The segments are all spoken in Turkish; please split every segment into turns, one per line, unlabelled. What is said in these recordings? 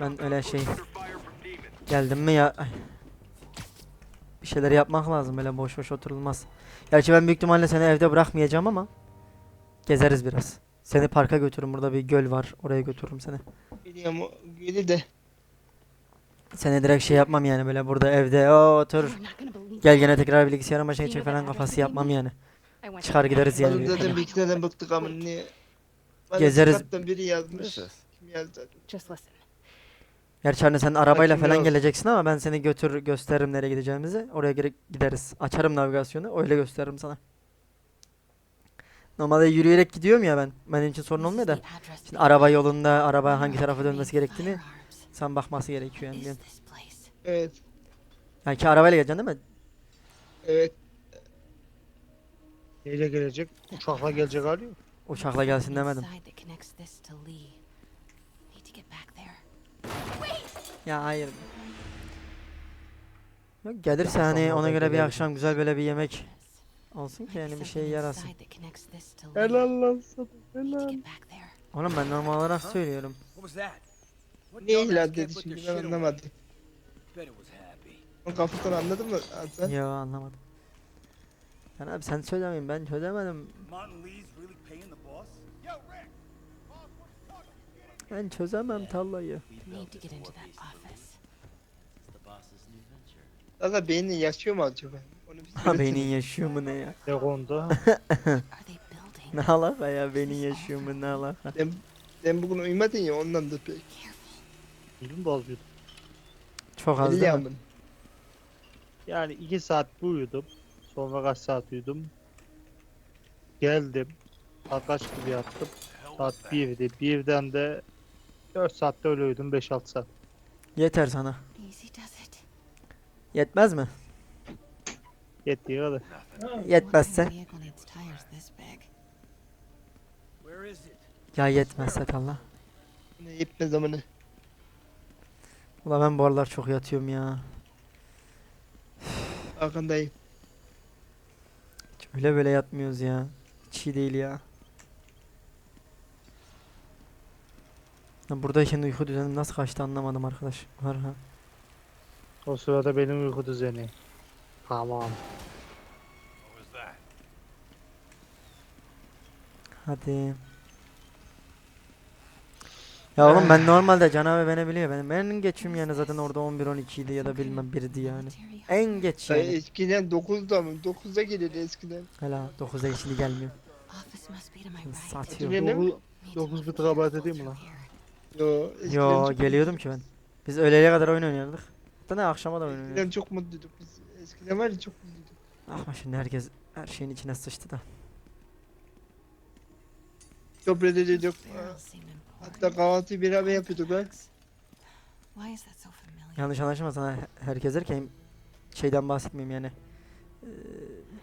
Ben öyle şey geldim mi ya Ay. bir şeyler yapmak lazım böyle boş boş oturulmaz. Gerçi ben büyük ihtimalle seni evde bırakmayacağım ama gezeriz biraz. Seni parka götürürüm burada bir göl var oraya götürürüm seni.
Biliyorum o gölü de.
Seni direkt şey yapmam yani böyle burada evde o otur gel gene tekrar bilgisayarın başına geçecek falan kafası yapmam yani. Çıkar gideriz yani.
Oğlum
büyük
zaten
ihtimalle.
bir iki tane bıktık ama niye? Bana
Gezeriz.
Biri yazmış. Kim yazdı?
Just listen.
Gerçi hani sen arabayla
Bakayım
falan
biraz.
geleceksin ama ben seni götür gösteririm nereye gideceğimizi. Oraya gire- gideriz. Açarım navigasyonu öyle gösteririm sana. Normalde yürüyerek gidiyorum ya ben. Benim için sorun olmuyor da. Şimdi araba yolunda araba hangi tarafa dönmesi gerektiğini sen bakması gerekiyor yani.
Evet.
Yani ki arabayla geleceksin değil mi?
Evet.
Neyle gelecek? Uçakla gelecek hali yok.
Uçakla gelsin demedim. Ya hayır. Yok gelirse hani ona göre bir akşam güzel böyle bir yemek olsun ki yani bir şey yarasın.
Helal lan sana. Helal.
Oğlum ben normal olarak söylüyorum.
Ne
can't
dedi şimdi ben anlamadım. Kafasını anladın mı sen?
Yo anlamadım. Ben abi sen söylemeyin ben çözemedim. Ben çözemem tallayı.
Need to get into that office.
Valla beynin yaşıyor mu acaba? Onu bir
Ha
söylesene.
beynin yaşıyor mu ne ya?
Ne konuda?
Are they building?
Ne alaka ya beynin yaşıyor mu ne alaka?
Ben, ben bugün uyumadın ya ondan da pek.
Az uyudum.
Çok az değil mi?
Yani iki saat bir uyudum. Sonra kaç saat uyudum. Geldim. Saat kaç gibi yattım? Saat 1'di. Birden de 4 saatte öyle uyudum. 5-6 saat.
Yeter sana. Yetmez mi?
Yettiği kadar.
Yetmezse? Ya yetmezse talla.
Ne yetme zamanı.
Ula ben bu aralar çok yatıyorum ya.
Arkandayım.
Öyle böyle yatmıyoruz ya. Hiç iyi değil ya. Buradayken uyku düzenim nasıl kaçtı anlamadım arkadaş. Var ha.
O sırada benim uyku düzeni. Tamam.
Hadi. Ya oğlum ben normalde Can abi beni biliyor. Benim en geçim yani zaten orada 11 12 idi ya da bilmem 1'di yani. En geç yani.
eskiden 9'da mı? 9'da gelirdi eskiden.
Hala 9'a şimdi gelmiyor. Satıyor.
To
9
look
bit
for
kabahat
vehicles
edeyim mi lan?
Yo,
Yo
çok
geliyordum ki ben. Biz öğleye kadar oyun oynuyorduk. Hatta ne akşama da oyun oynuyorduk.
Eskiden çok mutluyduk biz. Eskiden var ya çok mutluyduk.
Ama şimdi herkes her şeyin içine sıçtı da.
Sohbet ediyorduk.
Barrels seem important.
Hatta kahvaltıyı beraber yapıyorduk lan.
Yanlış anlaşılmasın ha, herkes derken şeyden bahsetmeyeyim yani. Eee,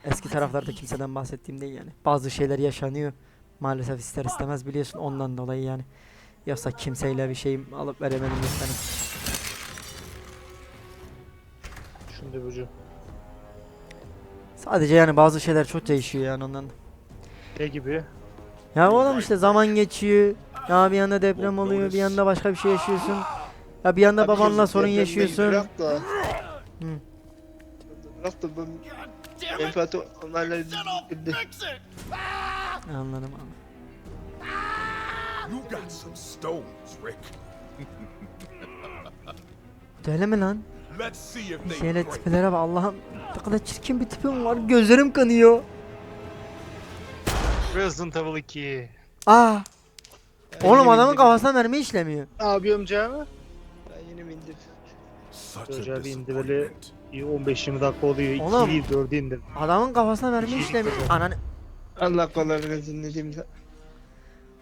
eski taraflarda kimseden bahsettiğim değil yani. Bazı şeyler yaşanıyor. Maalesef ister istemez biliyorsun ondan dolayı yani. Yoksa kimseyle bir şey alıp veremedim benim.
Şimdi bucu.
Sadece yani bazı şeyler çok değişiyor yani ondan.
Ne gibi?
Ya oğlum işte zaman geçiyor. Ya bir yanda deprem oluyor, bir yanda başka bir şey yaşıyorsun. Ya bir yanda
Abi
babanla sorun yaşıyorsun.
Bırak da.
Hı.
Bırak da ben menfaati onlarla.
Anladım abi.
You got some stones, Rick.
Öyle mi lan?
Let's see if they
Şeyle
break.
tipelere bak Allah'ım ne kadar çirkin bir tipim var gözlerim kanıyor.
Resident Evil 2.
Aa oğlum adamın kafasına mermi işlemiyor.
Ne yapıyorum canım?
Ben yeni bindim.
Such a
Çocuğa bir indi böyle
disappointment.
15-20 dakika oluyor.
Oğlum.
2'yi 4'ü indim.
Adamın kafasına mermi işlemiyor. Ananı.
Allah kolaylık versin ne diyeyim sana.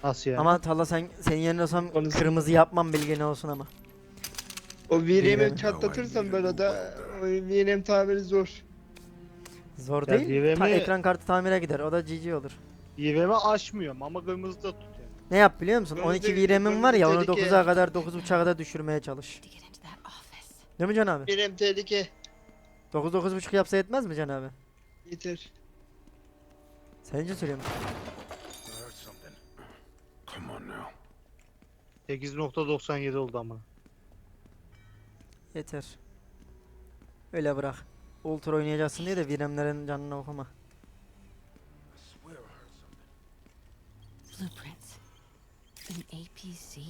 Nasıl yani?
Ama Talla sen senin yerine olsam
Konusu-
kırmızı yapmam bilgin olsun ama.
O. VRM'i çatlatırsam böyle da o VRM tabiri zor.
Zor
Ya
değil. Ta-
DVM
ekran kartı tamire gider. O da GG olur.
İVM'i açmıyorum ama kırmızıda tutuyor.
Ne yap biliyor musun?
Kırmızı-
12 VRAM'in var ya onu
kırmızı tehlike.
9'a kadar 9.5'a kadar düşürmeye çalış.
To get into that office.
Değil mi Can abi?
VRM tehlike.
9 9.5 yapsa yetmez mi Can abi?
Yeter.
Sence söylüyorum.
8.97 oldu ama.
Yeter. Öyle bırak. Ultra oynayacaksın diye de viremlerin canını okuma.
Blueprints. An APC.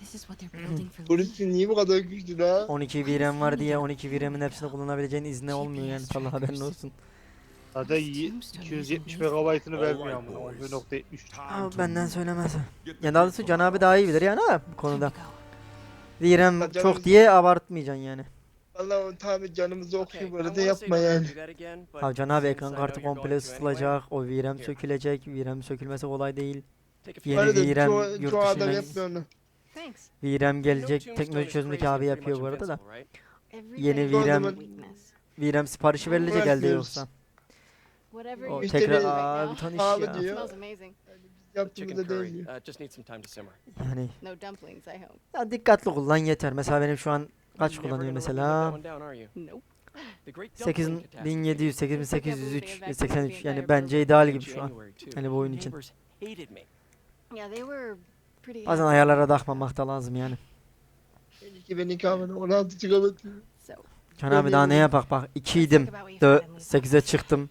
This is what they're building for Lee.
Burası niye bu kadar güçlü la?
12 virem var diye 12 viremin hepsini kullanabileceğin izni olmuyor yani. Allah haberin olsun.
Yi- 270 megabaytını vermiyor ama 11.73.
Abi benden söylemesi. Ya daha doğrusu Can abi daha iyi bilir yani ama bu konuda.
Can
çok
abi-
diye abartmayacaksın yani.
Allah o tabi canımızı okuyor bu arada yapma yani.
Abi Can abi ekran kartı komple ısıtılacak. O
Here.
sökülecek. Virem sökülmesi kolay değil. Yeni
Arada çoğu,
yurt
çoğu adam yapmıyor onu.
No
gelecek. Teknoloji çözümdeki abi yapıyor bu arada da. Yeni
a weakness.
Virem siparişi verilecek elde
Vermiyoruz.
yoksa.
Whatever
O
you
Müşteri-
tekrar
do
aa
right
bir
now.
tanış ya.
diyor.
Smells amazing.
Chicken
Yaptığımızda değil
curry.
diyor.
Uh, just needs some time to simmer.
Yani
No dumplings, I hope.
ya dikkatli kullan yeter. Mesela benim şu an kaç
You're never
kullanıyor
gonna let me
mesela?
one down, are you?
Nope.
The Great Dumpling Catastrophe
8700,
Looks like I
8803,
believe they
83
evacuated the
yani bence ideal gibi şu an.
January, too.
Yani bu oyun için.
Neighbors hated me.
Yeah, they were pretty
Bazen
happy.
ayarlara takmamak da lazım yani.
2002 abone 16 GB.
So,
Can abi daha ne yapak bak 2 idim.
let's talk about what you found in Lee's
8'e çıktım.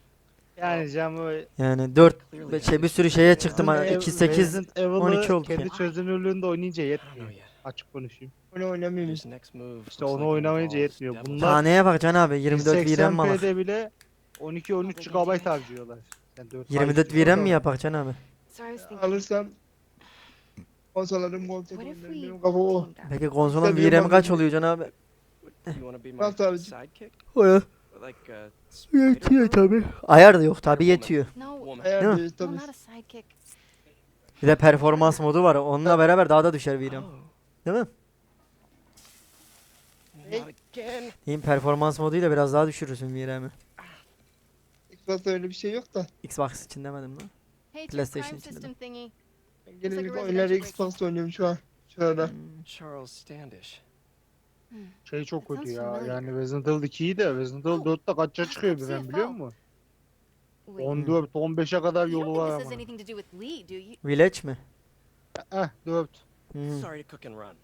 Yani camı
Yani 4
Clearly
şey bir sürü şeye çıktım.
Ev-
2 8
Resident Evil'ı
12 oldu
kendi
ya.
çözünürlüğünde oynayınca yetmiyor.
yet.
Açık konuşayım.
Onu oynamıyoruz.
His next move
İşte onu oynamayınca yetmiyor. Bunlar-
Daha neye bak Can abi 24 virem mi alak?
1080p'de bile 12-13 GB harcıyorlar. Yani 4
24 virem mi yapak Can abi?
So I was thinking,
Alırsam konsollarım koltuk
what if we
benim kafa o.
teamed up?
Peki konsolun
Tabii yapan
kaç oluyor Can abi?
Bak abicim.
sidekick? A
Yetiyor tabi. Ayar da yok tabi yetiyor. Değil mi?
tabii.
Bir de performans modu var. Onunla beraber daha da düşer virem.
Oh,
Değil mi? Diyeyim performans moduyla biraz daha düşürürsün viremi.
Xbox'ta öyle bir şey yok da.
Xbox için demedim lan. PlayStation için.
Ben genellikle oyunları. Xbox'ta oynuyorum şu an. Şu arada.
Hmm.
Charles Standish.
Şey çok kötü ya. Yani Resident Evil 2'yi de Resident Evil
Oh,
4'te kaça çıkıyor ben biliyor musun?
Wait,
14 15'e kadar
you
yolu var ama.
Village mi?
Eh 4.
Hmm.
Sorry to cook and run.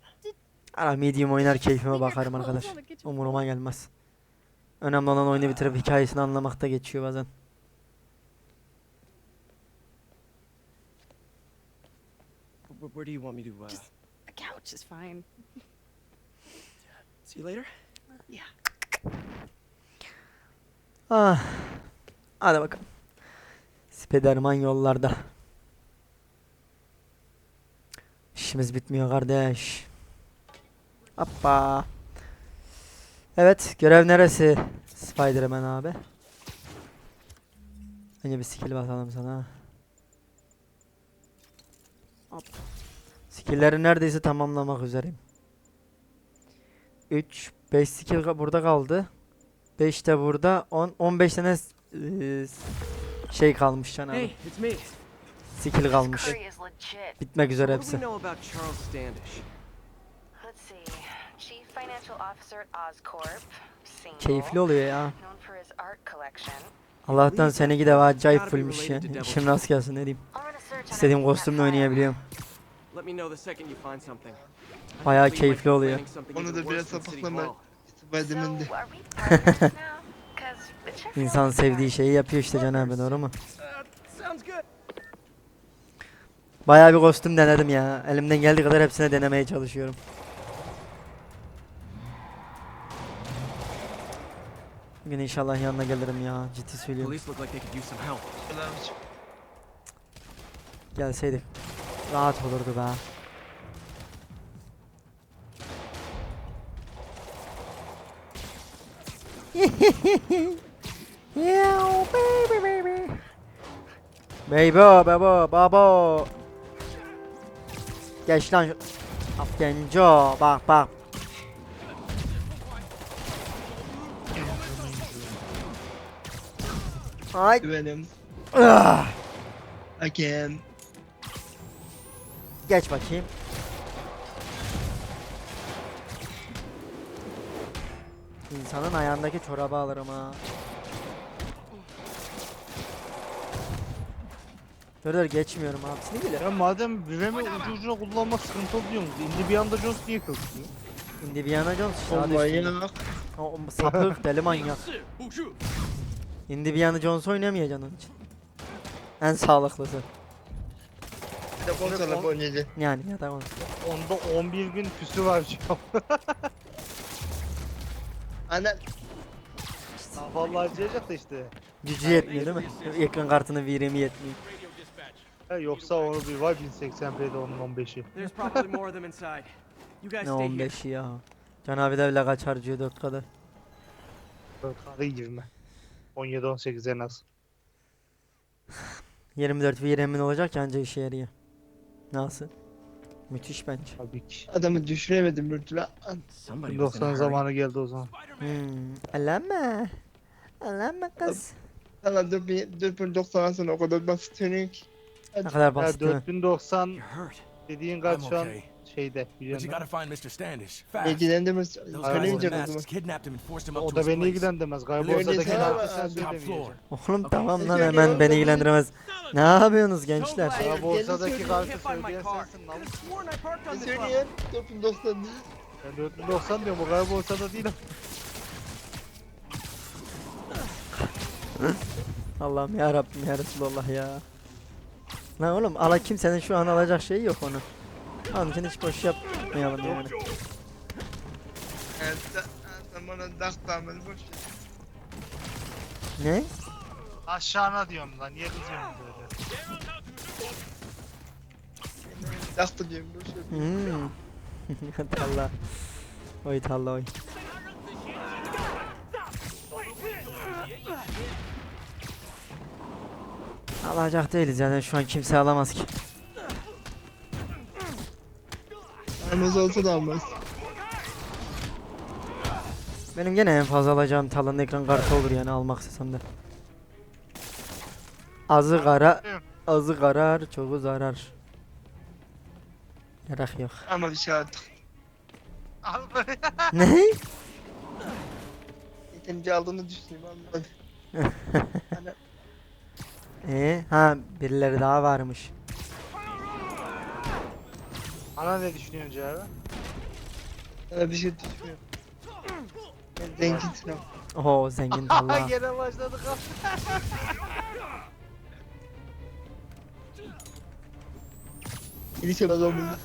Ara medium oynar keyfime bakarım arkadaş. Umuruma gelmez. Önemli olan oyunu bitirip hikayesini anlamakta geçiyor bazen.
Where, where do you want me to, uh,
Just- A couch is fine.
See you later?
Ah. Hadi bakalım. Spiderman yollarda. İşimiz bitmiyor kardeş. Hoppa. Evet, görev neresi? Spiderman abi. Önce bir skill basalım sana. Hop. Skill'leri neredeyse tamamlamak üzereyim. 3 5 skill burada kaldı. 5 de burada. 10 15 tane eee, şey kalmış can abi.
Hey.
Skill kalmış. Bitmek üzere hepsi. Keyifli oluyor ya. Allah'tan seninki de acayip fullmüş
to
yani. İşim rast gelsin ne diyeyim. İstediğim kostümle oynayabiliyorum.
Let me know the second you find something.
Bayağı keyifli oluyor.
Onu da biraz sapaklama.
Check
İnsan sevdiği şeyi yapıyor işte can abi doğru mu? Bayağı bir kostüm denedim ya. Elimden geldiği kadar hepsine denemeye çalışıyorum. Bugün inşallah yanına gelirim ya. Ciddi söylüyorum. Gelseydik rahat olurdu be. Yeah, baby baby. Baby baba baba. Geç lan genco bak bak. Ay.
Benim.
Ah.
Hakem.
Geç bakayım. İnsanın ayağındaki çorabı alırım ha. Dur dur geçmiyorum abisini bile.
Ya madem Virem'i ucu ucuna kullanmak sıkıntı oluyor mu? Indi bir anda Jones niye köklüyor?
Indiana Jones işte
O
adı üstünde.
manyak.
O, sapık deli manyak. Indiana Jones oynamayacaksın onun için. En sağlıklısı.
Bir de konsola oynayacak.
Yani ya da onu.
Onda 11 gün küsü var şu an.
Ana
Daha fazla harcayacak da işte.
Gücü yetmiyor değil mi? Ekran kartının VRAM'i yetmiyor.
Ha, yoksa onu bir var 1080p'de onun 15'i.
There's probably more of them inside. You guys
Ne
stay here.
15 ya. Can abi de bile kaç harcıyor 4 kadar.
4K'da 20. 17-18 en az.
24 VRAM'in olacak ya anca işe yarıyor. Nasıl? Müthiş bence.
Tabii ki.
adamı düşüremedim
in a
90
hurry.
zamanı geldi o zaman.
Hmm. Alama. Alama kız.
Sana 4090 sonra o kadar basit ki.
Ne kadar
Ya
basit değil mi?
4090
You're hurt.
dediğin kaç şu an
okay.
Şeyde
But you gotta find Mr. Standish. Fast.
İlgilendirmez.
Those guys in
o zaman.
masks kidnapped him and forced him up
O
to
da
his
beni
place.
ilgilendirmez. Sen
Top
söylemeyeceksin.
floor.
Oğlum tamam lan
Söylüyor
hemen beni
ben-
ilgilendiremez. Ne yapıyorsunuz gençler?
Hayır,
Kaybolsadaki
kendisi
kartı
Can't find my
söyleyen
car.
sensin lan.
I sworn I parked on
Ne
this level.
söylüyorsun? 4090 değil.
Ben 4090 diyorum o kaybolsa da değil.
Allah'ım ya Rabbim ya Resulallah ya. Lan oğlum ala kimsenin şu an alacak şeyi yok onu. Onun için hiç boş yapmayalım yani.
Sen bana dak damını boş ver.
Ne?
Aşağına diyorum lan niye kızıyorsun böyle?
Da diyorum boş ver.
Hmm. Talla. Oy talla oy. Alacak değiliz yani şu an kimse alamaz ki.
Almaz olsa da almaz.
Benim gene en fazla alacağım talanın ekran kartı olur yani almak istesem de. Azı kara, azı karar, çoğu zarar. Yarak yok.
Ama bir şey artık.
Al
ne?
Yetemci aldığını düşünüyorum anlamadım. Ana,
Ee, ha birileri daha varmış.
Ana ne düşünüyorsun Cevap?
Sana bir şey düşünüyorum. Ben zenginsin ama.
Oho zengin talla.
Gene başladık.
Kilise bak olmadı.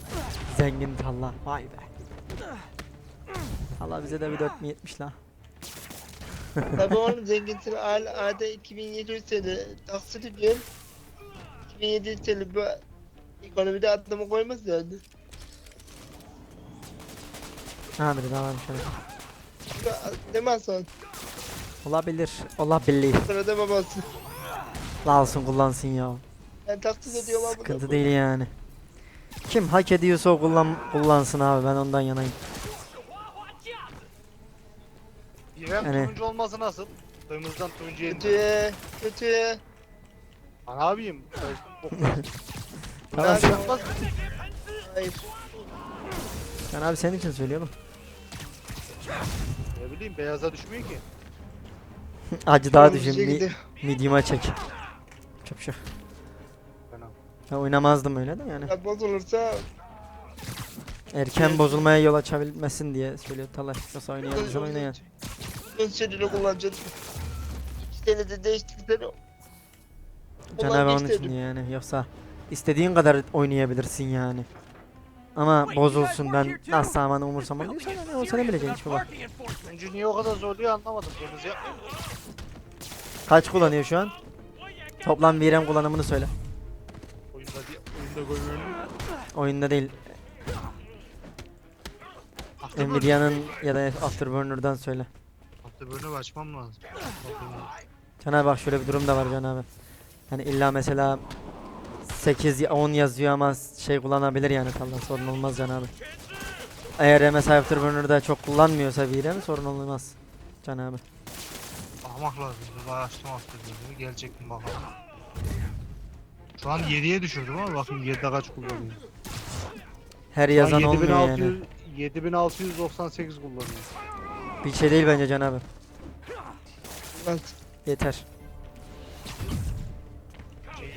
zengin talla. Vay be. Allah bize de bir 4070 la.
Tabii oğlum zenginsin. Hala ayda 2700 TL taksit ediyorsun. 2700 TL bu ekonomide adamı koymaz yani.
Ha biri daha varmış öyle.
Mi Hasan?
Olabilir. Olabilir.
Sırada babası.
La alsın kullansın ya.
Ben taksit ediyorum abi.
Sıkıntı değil yani. Kim hak ediyorsa o kullan kullansın abi ben ondan yanayım.
İrem
Yani-
turuncu olması nasıl? Kırmızıdan turuncuya indi.
Kötü. Kötü.
Ana abiyim.
Tamam
Abi,
sen,
Yapmaz mı?
Hayır.
sen abi senin için söylüyorum.
Ne bileyim beyaza düşmüyor ki.
Acı daha düşün. Mi, medium'a çek. Çöpşük.
Fena.
Ben oynamazdım öyle de yani.
Ya bozulursa
Erken bozulmaya yol açabilmesin diye söylüyor Talay. Yoksa oynayan oynayan.
Ön şeriyle kullanacağız. İki senede değiştikleri
Can
Ulan
abi onun için yani. Yoksa istediğin kadar oynayabilirsin yani. Ama bozulsun ben nasıl aman umursamam diyorsan yani o sene bileceksin hiç baba.
Turuncu niye o kadar zorluyor anlamadım. Kırmızı yapmıyor.
Kaç kullanıyor şu an? Toplam VRAM kullanımını söyle.
Oyunda, oyunda görüyorum.
Oyunda değil. Nvidia'nın ya da Afterburner'dan söyle.
Böyle açmam lazım.
Can abi bak şöyle bir durum da var Can abi. Yani illa mesela 8 ya- 10 yazıyor ama şey kullanabilir yani Allah sorun olmaz Can abi. Eğer mesela Afterburner'da çok kullanmıyorsa VRAM sorun olmaz. Can abi.
Bakmak lazım. Bir açtım Afterburner'ı. Gelecek mi bakalım. Şu an 7'ye düşürdüm ama bakayım 7'de kaç kullanıyor.
Her yazan olmuyor yani.
7600 7698 kullanıyor.
Bir şey değil bence Can abi.
Lan
Yeter.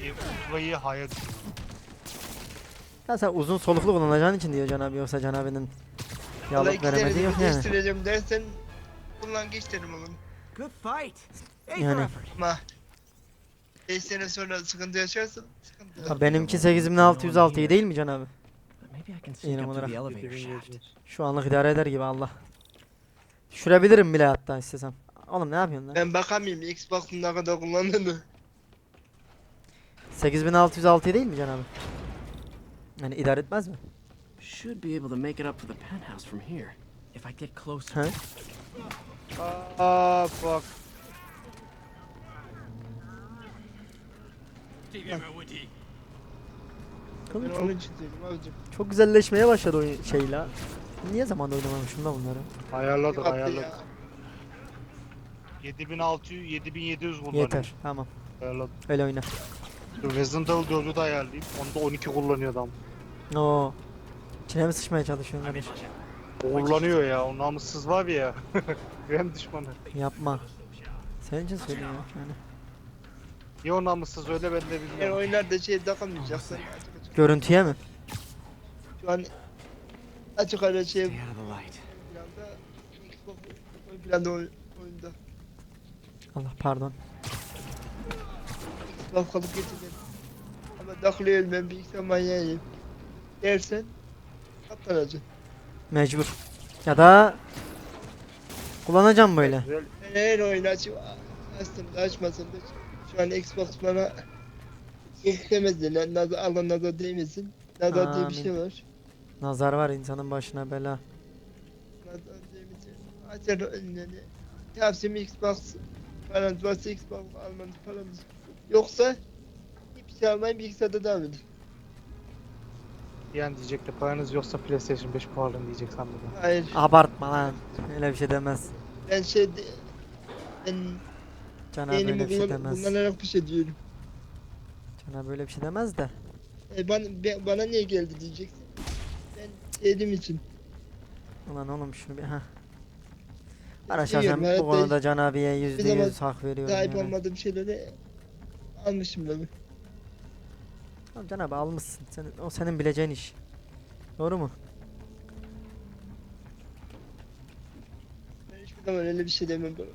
Şeyi, Ultra'yı haya düşürdüm.
Ya sen uzun soluklu kullanacağın için diyor Can abi yoksa Can abinin
Valla
Yalak
iki senede
veremedi
bir
yok yani.
değiştireceğim dersen kullan geç derim oğlum.
Good fight. For
Yani.
effort.
Ama 5 sene sonra sıkıntı yaşarsın sıkıntı.
Ha, benimki 8606 iyi değil mi Can abi?
But maybe I can sneak
Yine
up to
olarak.
the elevator
7700.
shaft.
Şu anlık idare eder gibi Allah. Düşürebilirim bile hatta istesem. Oğlum ne yapıyorsun lan?
Ben bakamayayım Xbox'un ne kadar kullandığını.
8606 değil mi Can abi? Yani idare etmez mi?
Should be able to make it up to the penthouse from here. If I get closer.
Ha?
Aa bak.
Ben
Oğlum çok, çok güzelleşmeye başladı oyun şey la. Niye zamanda oynamamışım da bunları?
Ayarladık
Yaptı
ayarladık.
ya.
7600 7700 kullanıyor.
Yeter tamam
Ayarladım.
öyle oyna.
Resident Evil 4'ü de ayarlayayım. Onda 12 kullanıyor adam.
Oo. İçine mi sıçmaya çalışıyorsun kardeş?
Kullanıyor ya. O namussuz var ya. Güven düşmanı.
Yapma. Senin için söylüyorum ya, yani.
Ya o namussuz öyle ben de
Eğer
bilmiyorum.
oyunlarda şey açık.
Görüntüye mi?
Şu an açık ara şey
Stay out of the light.
planda Xbox ön planda oy- oyunda.
Allah pardon.
Xbox kalıp getirdim. Ama takılıyorum ben bilgisayar manyağıyım. Dersen katlanacaksın.
Mecbur. Ya da kullanacağım böyle.
Güzel.
Ben her oyunu açıp açtım da açmasın da şu an Xbox bana istemezdi. lan, Nazar, Allah nazar değmesin. Nazar diye bir şey var.
Nazar var insanın başına bela.
Nazar değmesin. Açar önüne. Tavsiyem Xbox falan varsa Xbox almanız falan. Yoksa hiçbir şey almayın bilgisayarda devam edin.
Yani diyecekti paranız yoksa PlayStation 5 pahalı diyecek sandım. ben.
Hayır.
Abartma lan. Öyle bir şey demez.
Ben şey de, ben
Can abi öyle
beynimi
bir şey
kullan,
demez.
kullanarak bir şey diyorum.
Can abi öyle bir şey demez de.
E bana, be- bana niye geldi diyeceksin. Ben sevdiğim için.
Ulan oğlum şunu bir ha.
Seviyorum,
şahsen bu konuda Can abiye yüzde
zaman
yüz hak veriyorum
Sahip
yani.
olmadığım şeyleri almışım ben.
Tamam Can abi almışsın. Senin, o senin bileceğin iş. Doğru mu?
Ben hiçbir zaman öyle bir şey demem bana.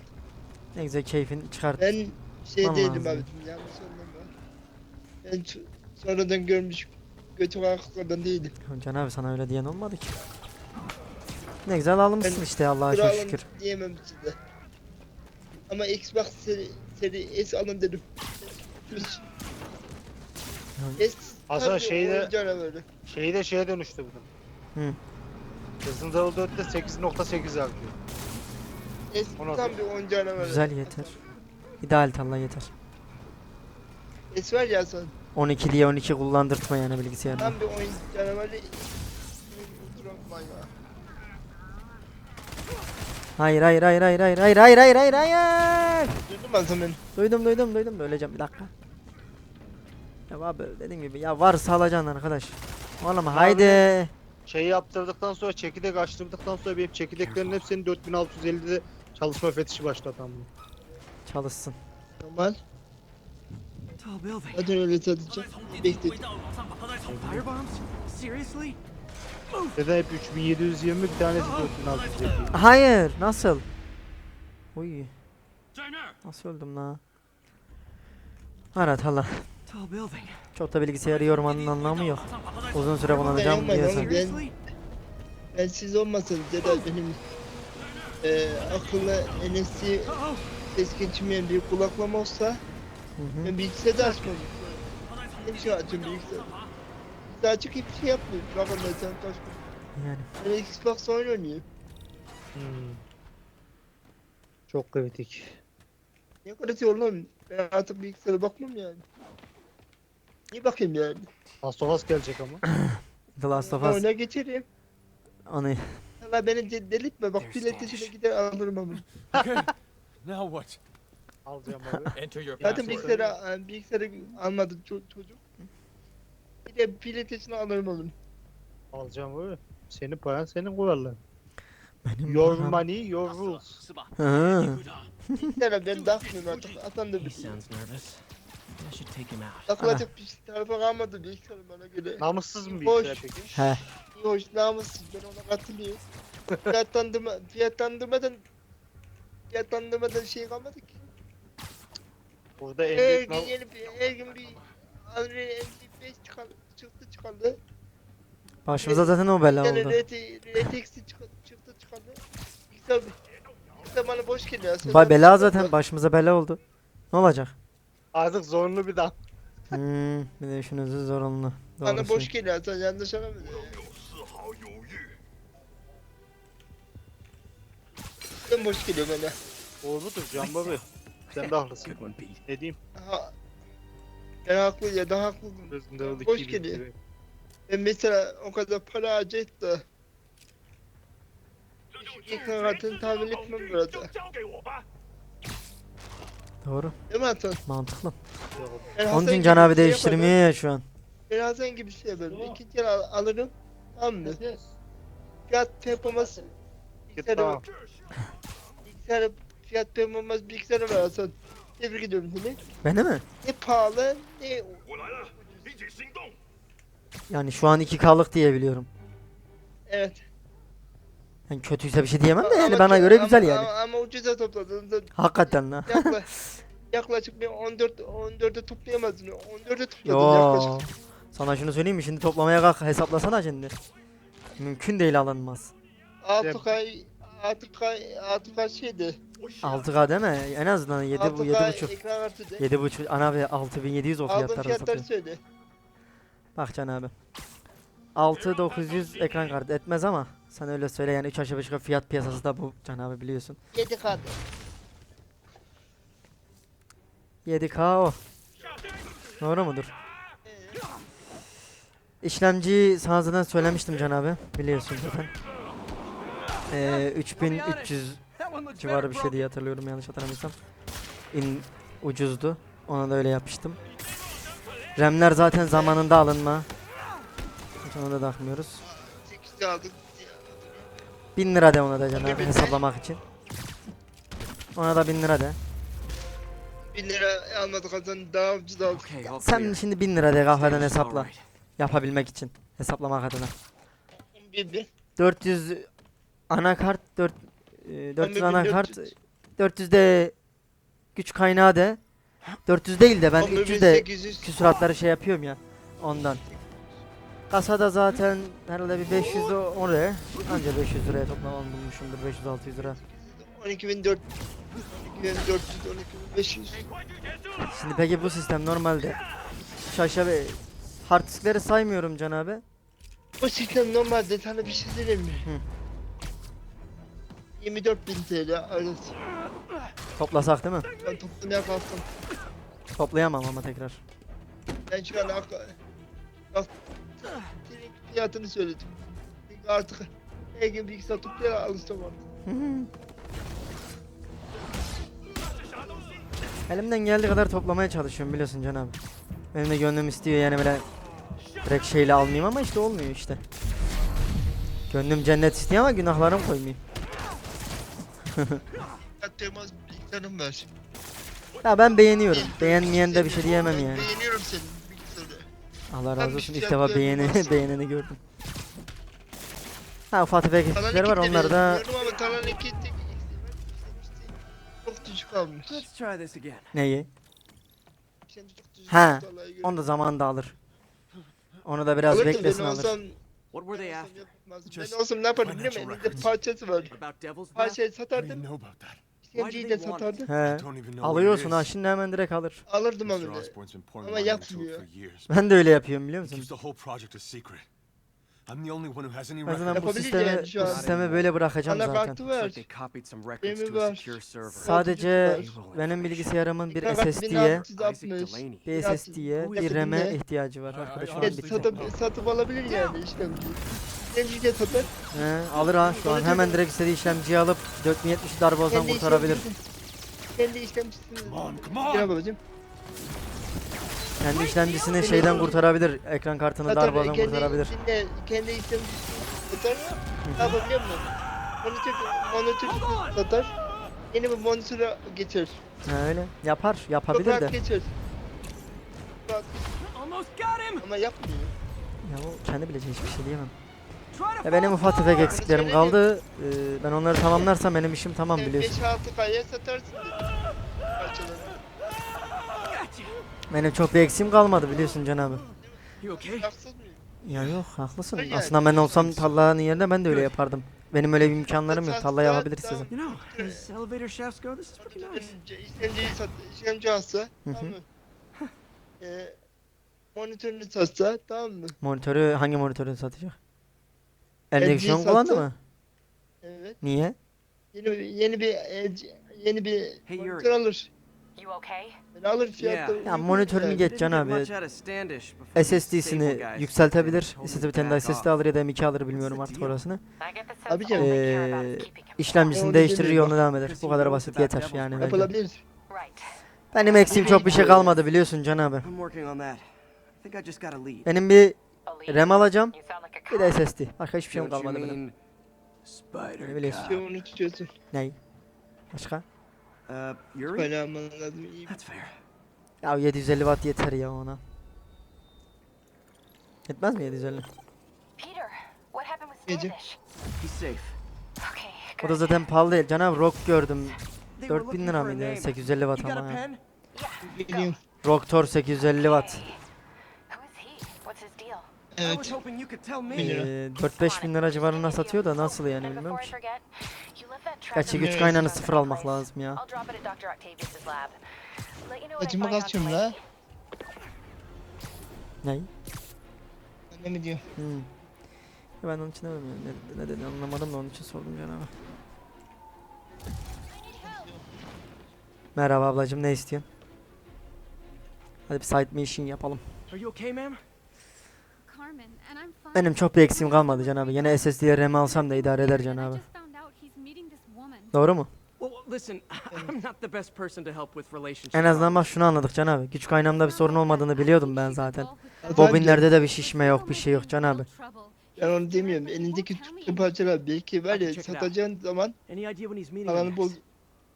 Ne güzel keyfin çıkart.
Ben şey
Vallahi
değilim abicim yanlış anlama. Ben sonradan görmüş kötü ayaklardan değilim.
Can abi sana öyle diyen olmadı ki. Ne güzel almışsın
Ben
işte Allah'a çok
Kralım
şükür.
diyemem size. Ama Xbox seri, seri S alın dedim. S
Hasan
tam bir
şeyde-
oyun canavarı.
Şeyi de şeye dönüştü bugün.
Hı.
Resident Evil 4'te 8.8 yapıyor.
S
O nasıl?
tam bir oyun canavarı.
Güzel yeter. İdeal talla yeter.
S var ya son.
12 diye 12 kullandırtma yani bilgisayarda.
Tam bir oyun canavarı. Ultraman ya.
Hayır hayır hayır hayır hayır hayır hayır hayır hayır hayır.
Duydun mu Hasan beni?
Duydum duydum duydum öleceğim bir dakika. Ya abi dediğim gibi ya varsa alacaksın arkadaş. Oğlum haydi.
Şeyi yaptırdıktan sonra çekirdek açtırdıktan sonra benim çekirdeklerin hepsinin 4650'de çalışma fetişi başladı ama.
Çalışsın.
Normal. Zaten öyle satacak. Bekledim.
Firebombs? Seriously?
Neden hep 3720 bir tanesi 4650.
Hayır nasıl? Uy. Nasıl öldüm la? Evet hala. Çok da bilgisayarı yormanın anlamı yok. Uzun süre kullanacağım
oğlum. Ben-? Ben siz olmasanız ya da benim eee akıllı
Uh-oh.
ses geçirmeyen bir kulaklığım olsa
Hı hı.
ben bilgisayarı açmam. Hep şey açın bilgisayarı. Bilgisayar açık hiçbir şey yapmıyorum. Bakın ben sen kaç
Yani.
Ben Xbox oyun oynuyorum.
Hmm. Çok kritik.
Ne kadar şey oğlum? Ben artık bilgisayara bakmam yani. Niye bakayım yani?
Last of Us gelecek ama.
The Last of Us.
Oyuna geçireyim.
Onu
Valla beni de- delirtme bak
There's Dash.
gider alırım ama.
Okay. Now what?
Alacağım abi.
Enter your
Zaten
password.
bilgisayarı, e, bilgisayarı almadı ço- çocuk. Bir de PlayStation'ı alırım oğlum.
Alacağım abi. Senin paran senin kuralların.
benim
Your
param-
money, your rules.
Bilgisayara ben takmıyorum artık. Atan da
He
bir
sounds nervous. I should take him out.
Takılacak bir tarafa kalmadı bilgisayar bana göre.
Namussuz mu
Boş.
bilgisayar peki?
He.
İyi hoş namussuz ben ona katılıyorum. fiyatlandırma, fiyatlandırmadan fiyatlandırmadan şey kalmadı ki.
Burada en
Her
büyük
gün bir, her gün bir Unreal Engine 5 çıkardı, çıktı çıkardı.
Başımıza zaten o bela
Yani
oldu.
RTX'i çıktı çıktı çıkardı. İşte, işte bana boş geliyor.
Ba bela zaten başımıza bela oldu. Ne olacak?
artık zorunlu bir daha.
Hmm, bir de şunun zorunlu.
Bana
Doğrusu.
boş geliyor sen yanlış anlamadın. Ben boş geliyor bana.
Doğrudur Can Baba. Sen de haklısın. Ne diyeyim?
Ha, ben haklı ya da haklı.
Gözünde öyle
Boş
iki
geliyor. Ben mesela o kadar para harcayıp da ekran kartını tahmin etmem burada.
Doğru.
Değil mi Hasan?
Mantıklı.
Ben
Onun
Hasan
için
gibi
Can abi
şey
değiştirmiyor ya şu an.
Ben Hasan gibi bir şey yaparım. İkinci el al- alırım. Tamam mı? Fiyat performans bilgisayarı
Tamam.
bilgisayarı fiyat performans bilgisayarı var Hasan. Tebrik ediyorum seni.
Beni mi?
Ne pahalı ne.
Yani şu an 2K'lık diye biliyorum.
Evet.
Yani kötüyse bir şey diyemem de yani
Ama-
bana göre
ama-
güzel yani.
Ama, ama ucuza topladığında
Hakikaten lan.
yakla, yaklaşık bir 14 14'e toplayamazdın. 14'e topladın yaklaşık.
Yo. Sana şunu söyleyeyim mi? Şimdi toplamaya kalk hesaplasana şimdi. Mümkün değil alınmaz.
6K 6K 6K şeydi.
6K değil mi? En azından 7 bu
6K
7.5.
ekran kartı de.
7.5 ana ve 6700 o fiyatlara
fiyatları
satıyor.
söyle.
Bak Can abi. 6900 ekran kartı etmez ama sen öyle söyle yani 3 aşağı 5 yukarı fiyat piyasası da bu Can abi biliyorsun.
7K.
7K o. Doğru mudur? İşlemci sana zaten söylemiştim Can abi. Biliyorsun zaten. Ee, 3300
That one looks
civarı bir şey diye hatırlıyorum yanlış hatırlamıyorsam. İn ucuzdu. Ona da öyle yapmıştım. RAM'ler zaten zamanında alınma. Ona da takmıyoruz.
8 aldık.
1000 lira de ona da Can
Tabii
abi
bir de-
hesaplamak için. Ona da 1000 lira de.
1000 lira almadık Hasan daha ucuz aldık.
Okay,
Sen şimdi 1000 lira de kahveden hesapla. Yapabilmek için. Hesaplamak adına.
11 bin.
400 anakart 4 e, 400
11.400.
anakart 400 de güç kaynağı de 400 değil de ben 300 de
11.800.
küsuratları şey yapıyorum ya ondan. Kasada zaten herhalde bir 500 de oraya. Anca 500 liraya toplamam bulmuşumdur 500-600 lira.
12.400 12.400 12.500
Şimdi peki bu sistem normalde şaşa ve hard diskleri saymıyorum Can abi.
Bu sistem normalde sana bir şey söyleyeyim mi?
Hı.
24.000 TL arası.
Toplasak değil mi?
Ben toplamaya kalktım.
Toplayamam ama tekrar.
Ben şu an ak- bak direkt fiyatını söyledim. Çünkü artık her gün bilgisayar toplayarak alıştım artık.
Elimden geldiği kadar toplamaya çalışıyorum biliyorsun Can abi. Benim de gönlüm istiyor yani böyle direkt şeyle almayayım ama işte olmuyor işte. Gönlüm cennet istiyor ama günahlarım koymayayım.
Temas bilgisayarım var.
Ya ben beğeniyorum. Beğenmeyen de bir şey diyemem yani.
Beğeniyorum bilgisayarı.
Allah razı olsun. İlk defa beğeni beğeneni gördüm. Ha ufak tefek
Talan
eksikler var onları da
beğeniyorum ama Talan 2 tek çok düşük
again.
neyi? Ha. Onu da zamanında alır. Onu da biraz beklesin alır.
What were they after?
Yapmazdım.
Just
Ben olsam ne yapardım biliyor musun?
records.
parçası var. Parçayı
didn't
satardım. İşlemciyi de satardım.
He. Alıyorsun ha şimdi hemen direkt alır.
Alırdım
been pouring
Ama yapmıyor.
Ben de öyle yapıyorum biliyor musun?
I'm the only one who has any
En
record.
azından bu
şu
bu
an.
sistemi böyle bırakacağım zaten.
Anakartı
Looks
var.
like they copied some records
Demir
to a
var.
secure server.
Sadece
Var.
benim bilgisayarımın bir SSD'ye,
1660.
Isaac Delaney.
bir SSD'ye, bir RAM'e ihtiyacı var arkadaşlar.
satıp, satıp alabilir yani işlemciyi. İşlemciyi de satar.
He, alır ha şu an hemen direkt istediği işlemciyi alıp 4070 darbozdan
Kendi
kurtarabilir.
işlemcisini- Kendi işlemcisini. Gel babacım.
Kendi işlemcisini şeyden kurtarabilir. Ekran kartını
Satar,
darbozdan
kendi,
kurtarabilir.
Kendi işlemcisini satar. Ne yapabiliyor musun? Monitör, monitör satar. Yeni bir monitöre geçer.
Ha, öyle. Yapar,
Çok
yapabilir
rahat
de.
geçer. Rahat.
Almost got him!
Ama yapmıyor.
Ya o kendi bileceği hiçbir şey diyemem. Ya benim ufak tefek eksiklerim kaldı. Ee, ben onları tamamlarsam benim işim tamam biliyorsun.
5-6 kaya satarsın dedi. Parçaları.
Benim çok bir eksiğim kalmadı biliyorsun Can abi.
You okay?
Haksız mıyım?
Ya yok haklısın.
Hayır,
Aslında ben olsam
haklısın.
tallanın yerine ben de öyle yapardım. Benim öyle bir imkanlarım yok. Talla yapabiliriz sizin.
You know, as elevator shafts go, this is pretty nice.
İşlemci, işlemciyi sat, işlemci alsa,
Hı
tamam
hı.
mı? Ee, monitörünü satsa, tamam mı?
Monitörü hangi monitörü satacak? An
LG
kullandı
sattı.
mı?
Evet.
Niye?
Yeni yeni bir yeni bir
Hey,
monitör alır.
You okay?
Ben alır fiyatta.
Yeah.
Ya monitörünü
yani.
geç Can abi. SSD'sini yükseltebilir. İstese bir tane daha SSD alır ya da M2 alır bilmiyorum artık orasını.
Abi canım.
Ee, işlemcisini
Onu
değiştirir yoluna devam eder. Bu kadar basit yeter yani.
Yapılabilir.
Benim eksiğim çok bir şey kalmadı biliyorsun Can abi. Benim bir. RAM alacağım. Bir de. SSD. Başka hiçbir şeyim kalmadı benim. Öyle biliyorsun.
onu tutuyorsun.
Ney? Başka?
Yuri?
Böyle alman lazım. İyi.
Ya 750 watt yeter ya ona. Yetmez mi 750?
Peter, what happened with
Gece.
Standish?
He's safe.
Okay,
O da zaten pahalı değil. Can abi Rock gördüm.
They were
4000
looking
lira mıydı?
name.
850 watt ama ya.
pen?
Geliyorum.
Rocktor 850 watt.
Evet.
Ee, 4-5 bin lira civarına satıyor da nasıl yani bilmiyorum ki. Gerçi güç kaynağını sıfır almak lazım ya.
Acımı kaçıyorum la.
Ney?
Ne mi diyor?
Hmm. Ben onun için demedim. Ne, ne dedi anlamadım da onun için sordum Can abi. Merhaba ablacım ne istiyorsun? Hadi bir side mission yapalım.
Are you okay, ma'am?
Carmen, and I'm fine.
Benim çok bir eksiğim kalmadı Can abi. Yine SSD'ye RAM alsam da idare eder Can abi. Doğru mu?
Well, listen, I'm not the best person to help with relationships.
En azından bak şunu anladık Can abi. Güç kaynağımda bir sorun olmadığını biliyordum ben zaten. Bobinlerde de bir şişme yok bir şey yok Can abi.
Ben onu demiyorum. Elindeki tuttuğun parçalar belki var ya satacağın zaman alanı boz,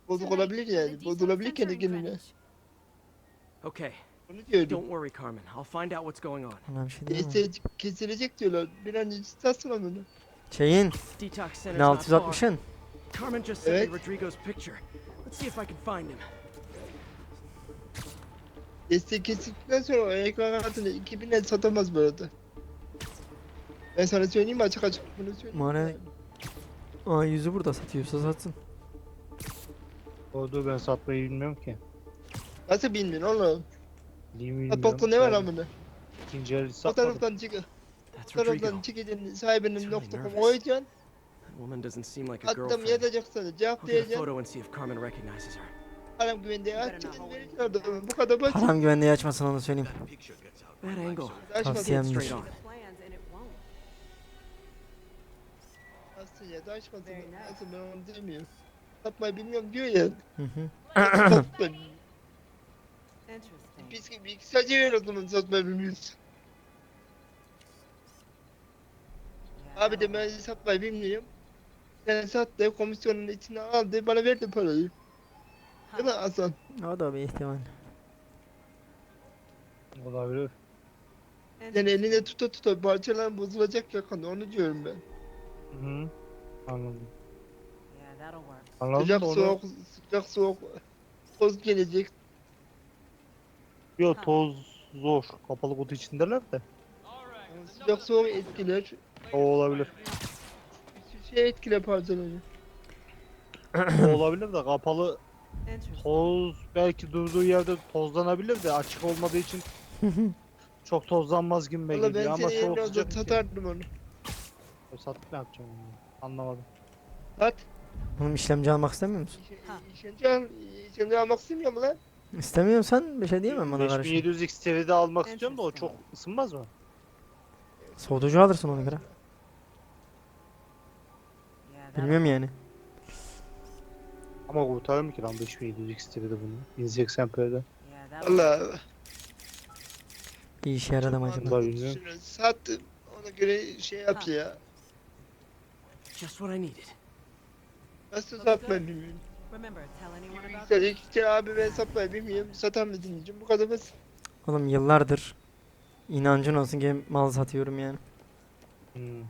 bozuk olabilir yani. Bozulabilir kendi kendine.
Okay,
Onu diyorum.
don't worry, Carmen. I'll find out what's going on.
Ona bir şey.
Kesilecek, kesilecek diyorlar. Bir an önce onu.
Şeyin
Detox center's not far.
1660'ın.
Carmen just sent me
Evet.
Rodrigo's picture. Let's see if I can find him.
Destek kesildikten sonra o ekran kartını 2000'e satamaz bu arada. Ben sana söyleyeyim mi açık açık bunu söyleyeyim.
Mane- Aa yüzü burada satıyorsa satsın.
Orada ben satmayı bilmiyorum ki.
Nasıl bilmiyorsun oğlum?
Bilmiyorum.
Bokta ne var amına?
İkinci el
O
satmadım.
taraftan çık.
That's
O
Rodrigo.
taraftan çıkacaksın sahibinin
It's really
nokta
nervous.
koyacaksın.
That woman doesn't seem like a
Adam
girlfriend.
yazacak sana cevap
I'll get a
diyeceksin.
photo and see if Carmen recognizes her.
Adam güvendiği açacaksın vereceksin adamı. Bu kadar basit.
Param güvenliği açmasın onu söyleyeyim.
Bad angle.
Tavsiyemdir.
Straight on.
Aslında ya da açmasın. Nasıl ben onu demiyorum. Satmayı bilmiyorum diyor ya.
Hı hı.
Satmayı Biz gibi bilgisayarcı ver o zaman satmayı bilmiyoruz. Abi de ben satmayı bilmiyorum. Sen sat de komisyonun içine al de bana ver de parayı. Değil mi Hasan?
O da bir ihtimal.
Olabilir.
Yani elinde tuta tuta parçalar bozulacak yakında onu diyorum ben.
Hı. Anladım. Anladım
Sıcak
da onu...
soğuk, sıcak soğuk toz gelecek.
Yok toz zor. Kapalı kutu içindeler de.
Sıcak soğuk etkiler.
O olabilir.
Şey etkiler parçaları.
o olabilir de kapalı toz belki durduğu yerde tozlanabilir de açık olmadığı için çok tozlanmaz gibi
Valla
geliyor
ben
ama
seni en
soğuk
fazla
sıcak bir şey.
satardım onu.
Satıp ne yapacağım onu? Anlamadım.
Sat.
Oğlum işlemci almak istemiyor musun?
İşlemci al, işlemci almak istemiyor mu lan?
İstemiyorsan bir şey diyemem bana karşı.
5700 XT'de almak istiyorum da o çok ısınmaz mı?
Soğutucu alırsın ona göre. Bilmiyorum yani.
Ama kurtarır mı ki lan 5700 XT'de bunu? 1080 p'de.
Valla.
Bir işe yaradı mı acaba?
Vallahi bilmiyorum.
Sattım. Ona göre şey yap ya.
Just what I needed.
Nasıl satmayı bilmiyorum. İki kere abi ben satmayı bilmiyorum. Satan mı dinleyeceğim. Bu kadar basit.
Oğlum yıllardır inancın olsun ki mal satıyorum yani.
Hmm.